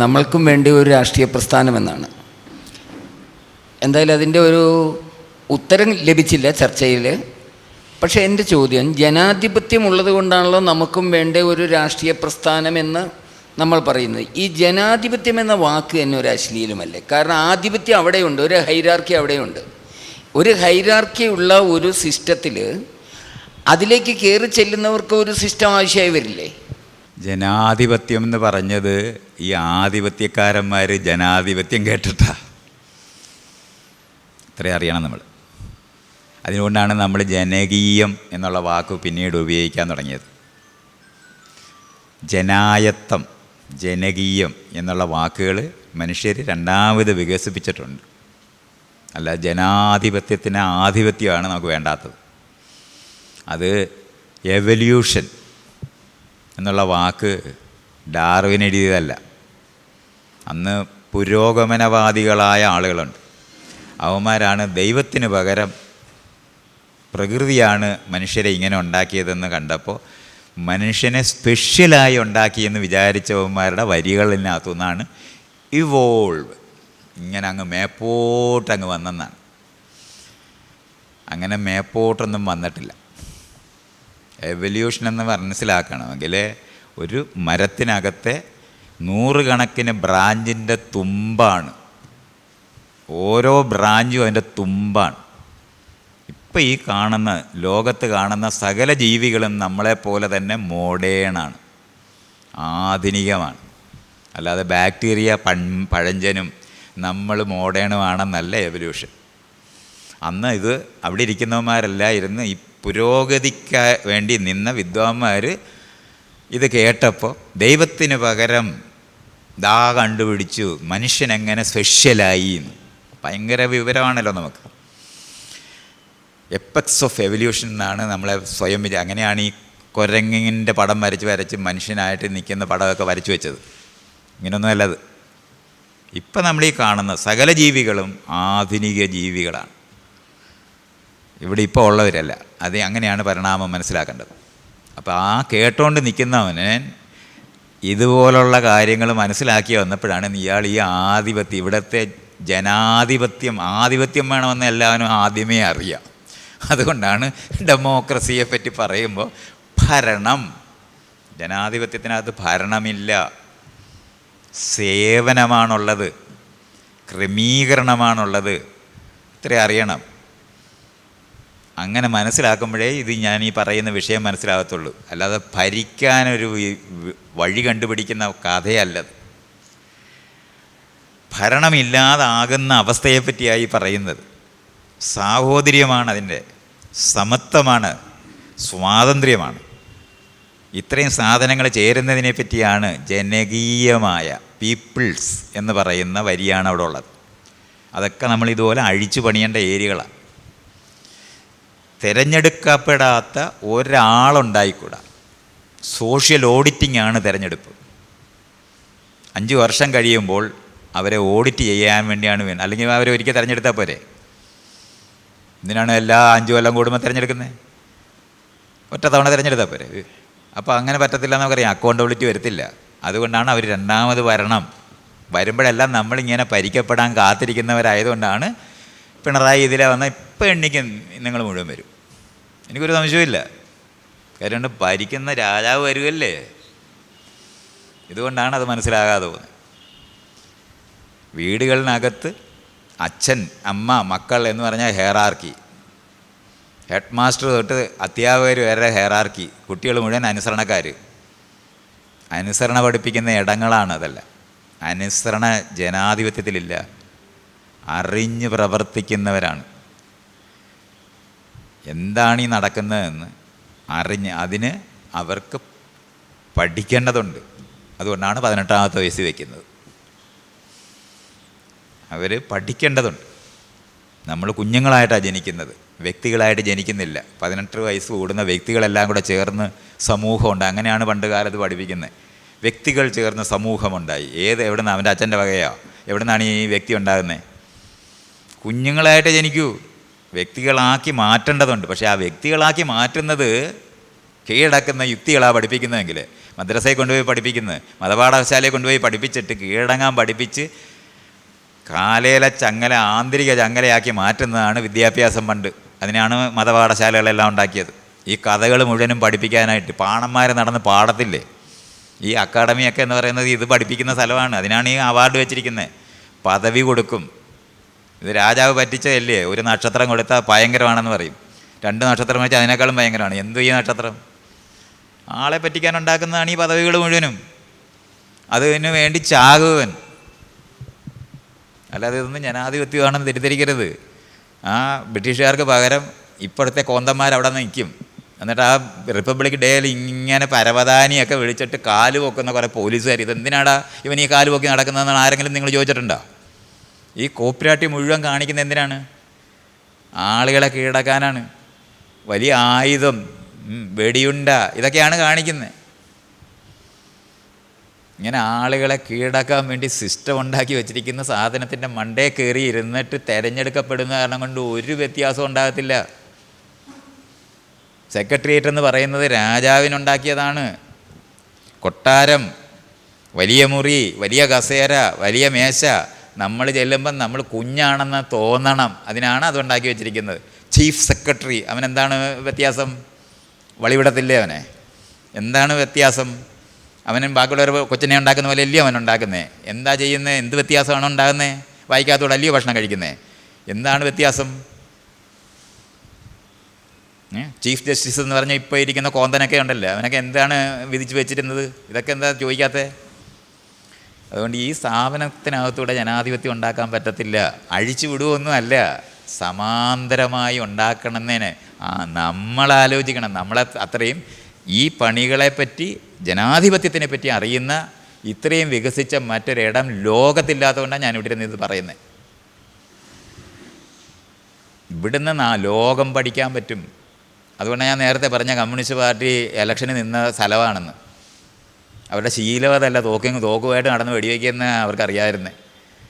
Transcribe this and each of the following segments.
നമ്മൾക്കും വേണ്ടി ഒരു രാഷ്ട്രീയ പ്രസ്ഥാനമെന്നാണ് എന്തായാലും അതിന്റെ ഒരു ഉത്തരം ലഭിച്ചില്ല ചർച്ചയിൽ. പക്ഷേ എന്റെ ചോദ്യം ജനാധിപത്യം ഉള്ളത് കൊണ്ടാണല്ലോ നമുക്കും വേണ്ട ഒരു രാഷ്ട്രീയ പ്രസ്ഥാനമെന്ന് നമ്മൾ പറയുന്നത്. ഈ ജനാധിപത്യം എന്ന വാക്ക് തന്നെ ഒരു അശ്ലീലമല്ലേ? കാരണം ആധിപത്യം അവിടെയുണ്ട് ഒരു ഹൈരാർക്കി അവിടെയുണ്ട്. ഒരു ഹൈരാർക്കി ഉള്ള ഒരു സിസ്റ്റത്തിൽ അതിലേക്ക് കയറി ചെല്ലുന്നവർക്ക് ഒരു സിസ്റ്റം ആവശ്യമായി വരില്ലേ? ജനാധിപത്യം എന്ന് പറഞ്ഞത് ഈ ആധിപത്യക്കാരന്മാർ ജനാധിപത്യം കേട്ടിട്ടാ. ഇത്രയും അറിയണം നമ്മൾ അതുകൊണ്ടാണ് നമ്മൾ ജനകീയം എന്നുള്ള വാക്ക് പിന്നീട് ഉപയോഗിക്കാൻ തുടങ്ങിയത്. ജനായത്തം ജനകീയം എന്നുള്ള വാക്കുകൾ മനുഷ്യർ രണ്ടാമത് വികസിപ്പിച്ചിട്ടുണ്ട്. അല്ല ജനാധിപത്യത്തിന് ആധിപത്യമാണ് നമുക്ക് വേണ്ടാത്തത്. അത് എവല്യൂഷൻ എന്നുള്ള വാക്ക് ഡാർവിൻ എഴുതിയതല്ല. അന്ന് പുരോഗമനവാദികളായ ആളുകളുണ്ട്. അവന്മാരാണ് ദൈവത്തിന് പകരം പ്രകൃതിയാണ് മനുഷ്യരെ ഇങ്ങനെ ഉണ്ടാക്കിയതെന്ന് കണ്ടപ്പോൾ മനുഷ്യനെ സ്പെഷ്യലായി ഉണ്ടാക്കിയെന്ന് വിചാരിച്ചവന്മാരുടെ വരികളിനകത്തുനിന്നാണ് ഇവോൾവ് ഇങ്ങനെ അങ്ങ് മേപ്പോട്ടങ്ങ് വന്നെന്നാണ്. അങ്ങനെ മേപ്പോട്ടൊന്നും വന്നിട്ടില്ല. എവല്യൂഷൻ എന്ന് മനസ്സിലാക്കണമെങ്കിൽ ഒരു മരത്തിനകത്തെ നൂറുകണക്കിന് ബ്രാഞ്ചിന്റെ തുമ്പാണ്. ഓരോ ബ്രാഞ്ചും അതിന്റെ തുമ്പാണ്. ഇപ്പം ഈ കാണുന്ന ലോകത്ത് കാണുന്ന സകല ജീവികളും നമ്മളെപ്പോലെ തന്നെ മോഡേണാണ് ആധുനികമാണ്. അല്ലാതെ ബാക്ടീരിയ പൺ പഴഞ്ചനും നമ്മൾ മോഡേണുമാണെന്നല്ല എവല്യൂഷൻ അന്ന് ഇത് അവിടെ ഇരിക്കുന്നവന്മാരെല്ലാം ഇരുന്ന് പുരോഗതിക്ക് വേണ്ടി നിന്ന വിദ്വാൻമാർ ഇത് കേട്ടപ്പോൾ ദൈവത്തിന് പകരം ദാ കണ്ടുപിടിച്ചു മനുഷ്യനെങ്ങനെ സ്പെഷ്യലായി എന്ന് ഭയങ്കര വിവരമാണല്ലോ നമുക്ക്. എപ്പക്സ് ഓഫ് എവല്യൂഷൻ എന്നാണ് നമ്മളെ സ്വയം അങ്ങനെയാണ് ഈ കുരങ്ങിന്റെ പടം വരച്ച് വരച്ച് മനുഷ്യനായിട്ട് നിൽക്കുന്ന പടമൊക്കെ വരച്ചു വെച്ചത്. ഇങ്ങനെയൊന്നും അല്ലത് ഇപ്പം നമ്മൾ ഈ കാണുന്ന സകല ജീവികളും ആധുനിക ജീവികളാണ്. ഇവിടെ ഇപ്പോൾ ഉള്ളവരല്ല. അത് അങ്ങനെയാണ് പരിണാമം മനസ്സിലാക്കേണ്ടത്? അപ്പോൾ ആ കേട്ടോണ്ട് നിൽക്കുന്നവന് ഇതുപോലുള്ള കാര്യങ്ങൾ മനസ്സിലാക്കി വന്നപ്പോഴാണ് ഇയാൾ ഈ ആധിപത്യം ഇവിടുത്തെ ജനാധിപത്യം ആധിപത്യം വേണമെന്ന് എല്ലാവരും ആദ്യമേ അറിയാം. അതുകൊണ്ടാണ് ഡെമോക്രസിയെ പറ്റി പറയുമ്പോൾ ഭരണം. ജനാധിപത്യത്തിനകത്ത് ഭരണമില്ല. സേവനമാണുള്ളത്. ക്രമീകരണമാണുള്ളത്. ഇത്ര അറിയണം. അങ്ങനെ മനസ്സിലാക്കുമ്പോഴേ ഇത് ഞാൻ ഈ പറയുന്ന വിഷയം മനസ്സിലാകത്തുള്ളൂ. അല്ലാതെ ഭരിക്കാനൊരു വഴി കണ്ടുപിടിക്കുന്ന കഥയല്ലത് ഭരണമില്ലാതാകുന്ന അവസ്ഥയെപ്പറ്റിയായി പറയുന്നത് സാഹോദര്യമാണ് അതിന്റെ സമത്വമാണ് സ്വാതന്ത്ര്യമാണ്. ഇത്രയും സാധനങ്ങൾ ചേരുന്നതിനെ പറ്റിയാണ് ജനകീയമായ പീപ്പിൾസ് എന്ന് പറയുന്ന വരിയാണ് അവിടെ ഉള്ളത്. അതൊക്കെ നമ്മൾ ഇതുപോലെ അഴിച്ചു പണിയേണ്ട ഏരിയകളാണ്. തിരഞ്ഞെടുക്കപ്പെടാത്ത ഒരാളുണ്ടായിക്കൂടാ. സോഷ്യൽ ഓഡിറ്റിംഗ് ആണ് തിരഞ്ഞെടുപ്പ്. അഞ്ച് വർഷം കഴിയുമ്പോൾ അവരെ ഓഡിറ്റ് ചെയ്യാൻ വേണ്ടിയാണ് വേണം അല്ലെങ്കിൽ അവരെ ഒരിക്കൽ തിരഞ്ഞെടുത്താൽ പോരെ. എന്തിനാണ് എല്ലാ അഞ്ച് കൊല്ലം കൂടുമ്പോൾ തിരഞ്ഞെടുക്കുന്നത് ഒറ്റ തവണ തിരഞ്ഞെടുത്താൽ പോരെ. അപ്പോൾ അങ്ങനെ പറ്റത്തില്ല നമുക്കറിയാം. അക്കൗണ്ടബിലിറ്റി വരത്തില്ല. അതുകൊണ്ടാണ് അവർ രണ്ടാമത് വരണം. വരുമ്പോഴെല്ലാം നമ്മളിങ്ങനെ പരിക്കപ്പെടാൻ കാത്തിരിക്കുന്നവരായതുകൊണ്ടാണ് പിണറായി ഇതിലെ വന്ന ഇപ്പം എണ്ണിക്കും നിങ്ങൾ മുഴുവൻ വരും. എനിക്കൊരു സംശയമില്ല കാര്യം ഭരിക്കുന്ന രാജാവ് വരുമല്ലേ ഇതുകൊണ്ടാണ് അത് മനസ്സിലാകാതെ പോകുന്നത്. വീടുകളിനകത്ത് അച്ഛൻ അമ്മ മക്കൾ എന്ന് പറഞ്ഞാൽ ഹെയറാർക്കി ഹെഡ് മാസ്റ്റർ തൊട്ട് അധ്യാപകർ വരെ ഹെയറാർക്കി കുട്ടികൾ മുഴുവൻ അനുസരണക്കാർ. അനുസരണ പഠിപ്പിക്കുന്ന ഇടങ്ങളാണ് അതല്ല. അനുസരണ ജനാധിപത്യത്തിലില്ല. അറിഞ്ഞ് പ്രവർത്തിക്കുന്നവരാണ്. എന്താണ് ഈ നടക്കുന്നതെന്ന് അറിഞ്ഞ് അതിന് അവർക്ക് പഠിക്കേണ്ടതുണ്ട്. അതുകൊണ്ടാണ് പതിനെട്ടാമത്തെ വയസ്സ് വയ്ക്കുന്നത് അവർ പഠിക്കേണ്ടതുണ്ട്. നമ്മൾ കുഞ്ഞുങ്ങളായിട്ടാണ് ജനിക്കുന്നത്. വ്യക്തികളായിട്ട് ജനിക്കുന്നില്ല. പതിനെട്ട് വയസ്സ് കൂടുന്ന വ്യക്തികളെല്ലാം കൂടെ ചേർന്ന് സമൂഹമുണ്ട്. അങ്ങനെയാണ് പണ്ട് കാലത്ത് പഠിപ്പിക്കുന്നത് വ്യക്തികൾ ചേർന്ന് സമൂഹമുണ്ടായി. ഏത് എവിടെ നിന്ന് അവന്റെ അച്ഛന്റെ വകയോ. എവിടെ നിന്നാണ് ഈ വ്യക്തി ഉണ്ടാകുന്നത് കുഞ്ഞുങ്ങളായിട്ട് ജനിക്കൂ. വ്യക്തികളാക്കി മാറ്റേണ്ടതുണ്ട്. പക്ഷേ ആ വ്യക്തികളാക്കി മാറ്റുന്നത് കീഴടക്കുന്ന യുക്തികളാണ് പഠിപ്പിക്കുന്നതെങ്കിൽ. മദ്രസയെ കൊണ്ടുപോയി പഠിപ്പിക്കുന്നത് മതപാഠശാലയെ കൊണ്ടുപോയി പഠിപ്പിച്ചിട്ട് കീഴടങ്ങാൻ പഠിപ്പിച്ച് കാലേല ചങ്ങല ആന്തരിക ചങ്ങലയാക്കി മാറ്റുന്നതാണ് വിദ്യാഭ്യാസം പണ്ട്. അതിനാണ് മതപാഠശാലകളെല്ലാം ഉണ്ടാക്കിയത്. ഈ കഥകൾ മുഴുവനും പഠിപ്പിക്കാനായിട്ട് പാണന്മാർ നടന്ന് പാടത്തില്ലേ? ഈ അക്കാഡമിയൊക്കെ എന്ന് പറയുന്നത് ഇത് പഠിപ്പിക്കുന്ന സ്ഥലമാണ്. അതിനാണ് ഈ അവാർഡ് വെച്ചിരിക്കുന്നത്. പദവി കൊടുക്കും. ഇത് രാജാവ് പറ്റിച്ചതല്ലേ? ഒരു നക്ഷത്രം കൊടുത്താൽ ഭയങ്കരമാണെന്ന് പറയും. രണ്ട് നക്ഷത്രം വെച്ചാൽ അതിനേക്കാളും ഭയങ്കരമാണ്. എന്തു ഈ നക്ഷത്രം? ആളെ പറ്റിക്കാൻ ഉണ്ടാക്കുന്നതാണ് ഈ പദവികൾ മുഴുവനും. അതിനു വേണ്ടി ചാകുവൻ. അല്ലാതെ ഇതൊന്നും ജനാധിപത്യമാണെന്ന് തെറ്റിദ്ധരിക്കരുത്. ആ ബ്രിട്ടീഷുകാർക്ക് പകരം ഇപ്പോഴത്തെ കോന്തന്മാർ അവിടെ നിൽക്കും. എന്നിട്ട് ആ റിപ്പബ്ലിക് ഡേയിൽ ഇങ്ങനെ പരവതാനിയൊക്കെ വിളിച്ചിട്ട് കാലു പൊക്കുന്ന കുറേ പോലീസുകാർ ഇതെന്തിനാടാ ഇവൻ ഈ കാൽ പൊക്കി നടക്കുന്നതെന്നാണ് ആരെങ്കിലും നിങ്ങൾ ചോദിച്ചിട്ടുണ്ടോ? ഈ കോപ്പിരാട്ടി മുഴുവൻ കാണിക്കുന്ന എന്തിനാണ്? ആളുകളെ കീഴടക്കാനാണ്. വലിയ ആയുധം വെടിയുണ്ട ഇതൊക്കെയാണ് കാണിക്കുന്നത് ഇങ്ങനെ ആളുകളെ കീഴടക്കാൻ വേണ്ടി സിസ്റ്റം ഉണ്ടാക്കി വെച്ചിരിക്കുന്ന സാധനത്തിന്റെ മണ്ടേ കയറി ഇരുന്നിട്ട് തിരഞ്ഞെടുക്കപ്പെടുന്ന കാരണം കൊണ്ട് ഒരു വ്യത്യാസവും ഉണ്ടാകത്തില്ല. സെക്രട്ടേറിയറ്റ് എന്ന് പറയുന്നത് രാജാവിനുണ്ടാക്കിയതാണ്. കൊട്ടാരം വലിയ മുറി വലിയ കസേര വലിയ മേശ നമ്മൾ ചെല്ലുമ്പം നമ്മൾ കുഞ്ഞാണെന്ന് തോന്നണം. അതിനാണ് അതുണ്ടാക്കി വെച്ചിരിക്കുന്നത്. ചീഫ് സെക്രട്ടറി അവനെന്താണ് വ്യത്യാസം? വളിവിടത്തില്ലേ അവനെ? എന്താണ് വ്യത്യാസം? അവനും ബാക്കിയുള്ളവർ കൊച്ചിനെ ഉണ്ടാക്കുന്ന പോലെ അല്ലയോ അവൻ ഉണ്ടാക്കുന്നത് എന്താ ചെയ്യുന്നത് എന്ത് വ്യത്യാസമാണ് ഉണ്ടാകുന്നത് വായിക്കാത്തോടെ അല്ലയോ ഭക്ഷണം കഴിക്കുന്നത് എന്താണ് വ്യത്യാസം? ചീഫ് ജസ്റ്റിസ് എന്ന് പറഞ്ഞാൽ ഇപ്പോൾ ഇരിക്കുന്ന കോന്തനൊക്കെ ഉണ്ടല്ലോ. അവനൊക്കെ എന്താണ് വിധിച്ച് വെച്ചിരുന്നത്? ഇതൊക്കെ എന്താ ചോദിക്കാത്തത് അതുകൊണ്ട് ഈ സ്ഥാപനത്തിനകത്തൂടെ ജനാധിപത്യം ഉണ്ടാക്കാൻ പറ്റത്തില്ല. അഴിച്ചു വിടുവൊന്നും അല്ല സമാന്തരമായി ഉണ്ടാക്കണമെന്നതിന് ആ നമ്മൾ ആലോചിക്കണം. നമ്മളെ അത്രയും ഈ പണികളെപ്പറ്റി ജനാധിപത്യത്തിനെ പറ്റി അറിയുന്ന ഇത്രയും വികസിച്ച മറ്റൊരിടം ലോകത്തില്ലാത്തതുകൊണ്ടാണ് ഞാൻ ഇവിടെ നിന്ന് ഇത് പറയുന്നത് ഇവിടുന്ന് ലോകം പഠിക്കാൻ പറ്റും. അതുകൊണ്ടാണ് ഞാൻ നേരത്തെ പറഞ്ഞ കമ്മ്യൂണിസ്റ്റ് പാർട്ടി ഇലക്ഷന് നിന്ന സ്ഥലമാണെന്ന്. അവരുടെ ശീലവതല്ല തോക്കും തോക്കുമായിട്ട് നടന്ന് വെടിവെക്കുന്ന അവർക്കറിയാമായിരുന്നേ.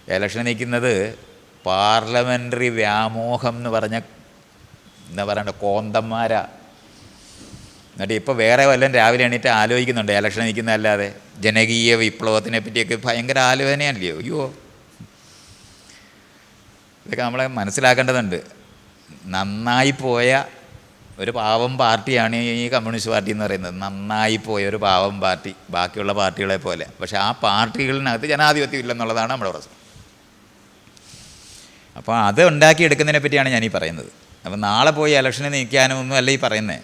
ഇലക്ഷൻ നിൽക്കുന്നത് പാർലമെന്ററി വ്യാമോഹം എന്ന് പറഞ്ഞ എന്താ പറയണ്ട കോന്തന്മാരാ. എന്നിട്ട് ഇപ്പോൾ വേറെ വല്ലതും രാവിലെ എണീറ്റ് ആലോചിക്കുന്നുണ്ട് ഇലക്ഷൻ നിൽക്കുന്നതല്ലാതെ. ജനകീയ വിപ്ലവത്തിനെ പറ്റിയൊക്കെ ഭയങ്കര ആലോചനയല്ലയോ അയ്യോ. ഇതൊക്കെ നമ്മളെ മനസ്സിലാക്കേണ്ടതുണ്ട്. നന്നായി പോയ ഒരു പാവം പാർട്ടിയാണ് ഈ കമ്മ്യൂണിസ്റ്റ് പാർട്ടി എന്ന് പറയുന്നത്. നന്നായി പോയ ഒരു പാവം പാർട്ടി ബാക്കിയുള്ള പാർട്ടികളെ പോലെ. പക്ഷെ ആ പാർട്ടികളിനകത്ത് ജനാധിപത്യം ഇല്ലെന്നുള്ളതാണ് നമ്മുടെ പ്രശ്നം. അപ്പോൾ അത് ഉണ്ടാക്കിയെടുക്കുന്നതിനെ പറ്റിയാണ് ഞാനീ പറയുന്നത്. അപ്പോൾ നാളെ പോയി ഇലക്ഷന് നീക്കാനും ഒന്നും അല്ല ഈ പറയുന്നത്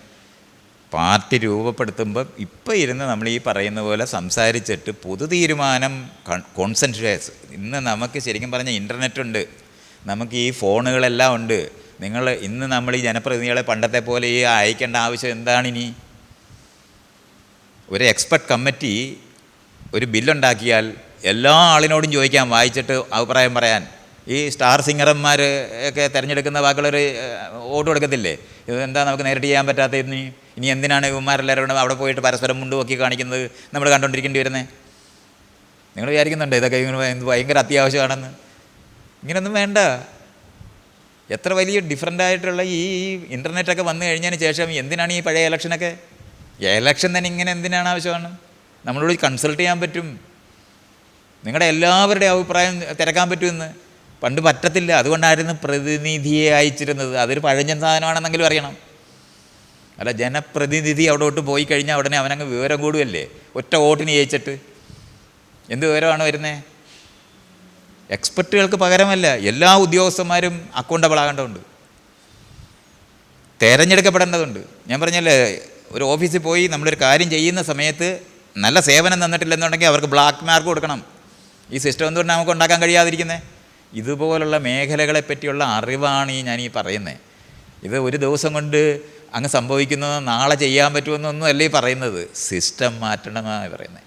പാർട്ടി രൂപപ്പെടുത്തുമ്പോൾ ഇപ്പോൾ ഇരുന്ന് നമ്മൾ ഈ പറയുന്ന പോലെ സംസാരിച്ചിട്ട് പൊതു തീരുമാനം കോൺസെൻട്രേസ് ഇന്ന് നമുക്ക് ശരിക്കും പറഞ്ഞാൽ ഇന്റർനെറ്റ് ഉണ്ട്. നമുക്ക് ഈ ഫോണുകളെല്ലാം ഉണ്ട്. നിങ്ങൾ ഇന്ന് നമ്മൾ ഈ ജനപ്രതിനിധികളെ പണ്ടത്തെ പോലെ ഈ അയക്കേണ്ട ആവശ്യം എന്താണിനി ഒരു എക്സ്പെർട്ട് കമ്മിറ്റി ഒരു ബില്ലുണ്ടാക്കിയാൽ എല്ലാ ആളിനോടും ചോദിക്കാൻ വായിച്ചിട്ട് അഭിപ്രായം പറയാൻ. ഈ സ്റ്റാർ സിംഗർമാർ ഒക്കെ തിരഞ്ഞെടുക്കുന്ന വാക്കുകളൊരു വോട്ട് കൊടുക്കത്തില്ലേ? ഇത് എന്താ നമുക്ക് നേരിട്ട് ചെയ്യാൻ പറ്റാത്ത ഇനി ഇനി എന്തിനാണ് ഇവന്മാരെല്ലാവരും അവിടെ പോയിട്ട് പരസ്പരം മുണ്ട് നോക്കി കാണിക്കുന്നത് നമ്മൾ കണ്ടുകൊണ്ടിരിക്കേണ്ടി വരുന്നത് നിങ്ങൾ വിചാരിക്കുന്നുണ്ട് ഇതൊക്കെ ഭയങ്കര അത്യാവശ്യമാണെന്ന്? ഇങ്ങനെയൊന്നും വേണ്ട. എത്ര വലിയ ഡിഫറന്റ് ആയിട്ടുള്ള ഈ ഇന്റർനെറ്റൊക്കെ വന്നു കഴിഞ്ഞതിന് ശേഷം എന്തിനാണ് ഈ പഴയ ഇലക്ഷനൊക്കെ ഇലക്ഷൻ തന്നെ ഇങ്ങനെ എന്തിനാണ് ആവശ്യമാണ്? നമ്മളോട് കൺസൾട്ട് ചെയ്യാൻ പറ്റും. നിങ്ങളുടെ എല്ലാവരുടെയും അഭിപ്രായം തിരക്കാൻ പറ്റുമെന്ന്. പണ്ട് പറ്റത്തില്ല. അതുകൊണ്ടായിരുന്നു പ്രതിനിധിയെ അയച്ചിരുന്നത്. അതൊരു പഴഞ്ഞൻ സാധനമാണെന്നെങ്കിലും അറിയണം. അല്ല ജനപ്രതിനിധി അവിടോട്ട് പോയി കഴിഞ്ഞാൽ ഉടനെ അവനങ്ങ് വിവരം കൂടുമല്ലേ ഒറ്റ വോട്ടിന് ജയിച്ചിട്ട്. എന്ത് വിവരമാണ് വരുന്നത് എക്സ്പെർട്ടുകൾക്ക് പകരമല്ല എല്ലാ ഉദ്യോഗസ്ഥന്മാരും അക്കൗണ്ടബിൾ ആകേണ്ടതുണ്ട്. തിരഞ്ഞെടുക്കപ്പെടേണ്ടതുണ്ട്. ഞാൻ പറഞ്ഞല്ലേ ഒരു ഓഫീസിൽ പോയി നമ്മളൊരു കാര്യം ചെയ്യുന്ന സമയത്ത് നല്ല സേവനം തന്നിട്ടില്ലെന്നുണ്ടെങ്കിൽ അവർക്ക് ബ്ലാക്ക് മാർക്ക് കൊടുക്കണം. ഈ സിസ്റ്റം എന്തുകൊണ്ട് നമുക്ക് ഉണ്ടാക്കാൻ കഴിയാതിരിക്കുന്നത് ഇതുപോലുള്ള മേഖലകളെ പറ്റിയുള്ള അറിവാണ് ഈ ഞാൻ ഈ പറയുന്നത് ഇത് ഒരു ദിവസം കൊണ്ട് അങ്ങ് സംഭവിക്കുന്നത് നാളെ ചെയ്യാൻ പറ്റുമെന്നൊന്നും അല്ലേ പറയുന്നത്. സിസ്റ്റം മാറ്റണമെന്നാണ് പറയുന്നത്